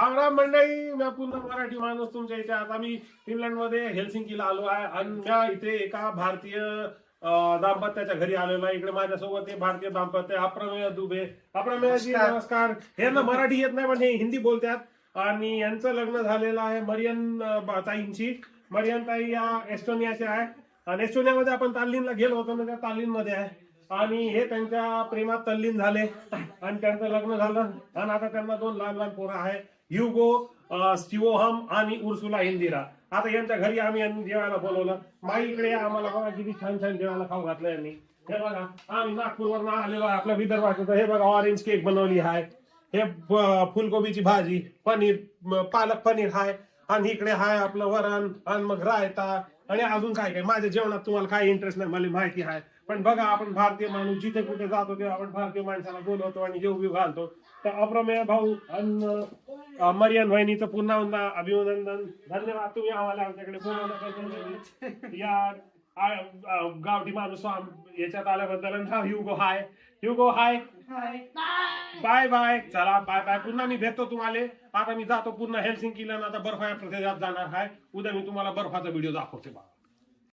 राम राम मंडळी मी पुन्हा मराठी माणूस तुमच्या इथे. आता मी फिनलंडमध्ये हेल्सिंकीला आलो आहे. आणि मी इथे एका भारतीय दाम्पत्याच्या घरी आलेलो आहे. इकडे माझ्यासोबत हे भारतीय दाम्पत्य अप्रमेय दुबे. अप्रमेयजी नमस्कार. नमस्कार. हे ना मराठी येत नाही पण हे हिंदी बोलतात. आणि यांचं लग्न झालेलं आहे मरियन ताईंची मरियन ताई या एस्टोनियाचे आहे. आणि एस्टोनियामध्ये आपण ताल्लीनला गेलो होतो ना त्या ताल्लीनमध्ये आहे. आणि हे त्यांच्या प्रेमात तल्लीन झाले. आणि त्यांचं लग्न झालं. आणि आता त्यांना दोन लहान लहान पोरं आहे युगो स्टिओहम आणि उर्सुला इंदिरा. आता यांच्या घरी आम्ही यांनी जेवायला बोलवलं. माई इकडे आम्हाला बघा किती छान छान जेवायला खाऊ घातलं यांनी. हे बघा आम्ही नागपूरवर आलेलो आहे आपल्या विदर्भात हे बघा ऑरेंज केक बनवली आहे हे फुलकोबीची भाजी पनीर पालक पनीर आहे आणि इकडे हाय आपलं वरण आणि मग रायता. आणि अजून काय काय? माझ्या जेवणात तुम्हाला काय इंटरेस्ट नाही मला माहिती आहे पण बघा आपण भारतीय माणूस जिथे कुठे जातो तेव्हा आपण भारतीय माणसाला बोलवतो आणि जेव घालतो. तर अप्रमेय भाऊ आणि मरियन वहिनीचं पुन्हा एकदा अभिनंदन. धन्यवाद तुम्ही आम्हाला आमच्याकडे बोलवलं या गावठी माणूस याच्यात आल्याबद्दल हा युगो हाय. युगो हाय. Bye bye. चला बाय बाय. पुन्हा मी भेटतो तुम्हाला. आता मी जातो पुन्हा हेल्सिंकीला आता बर्फाच्या प्रदेशात जाणार आहे उद्या मी तुम्हाला बर्फाचा व्हिडिओ दाखवते बा.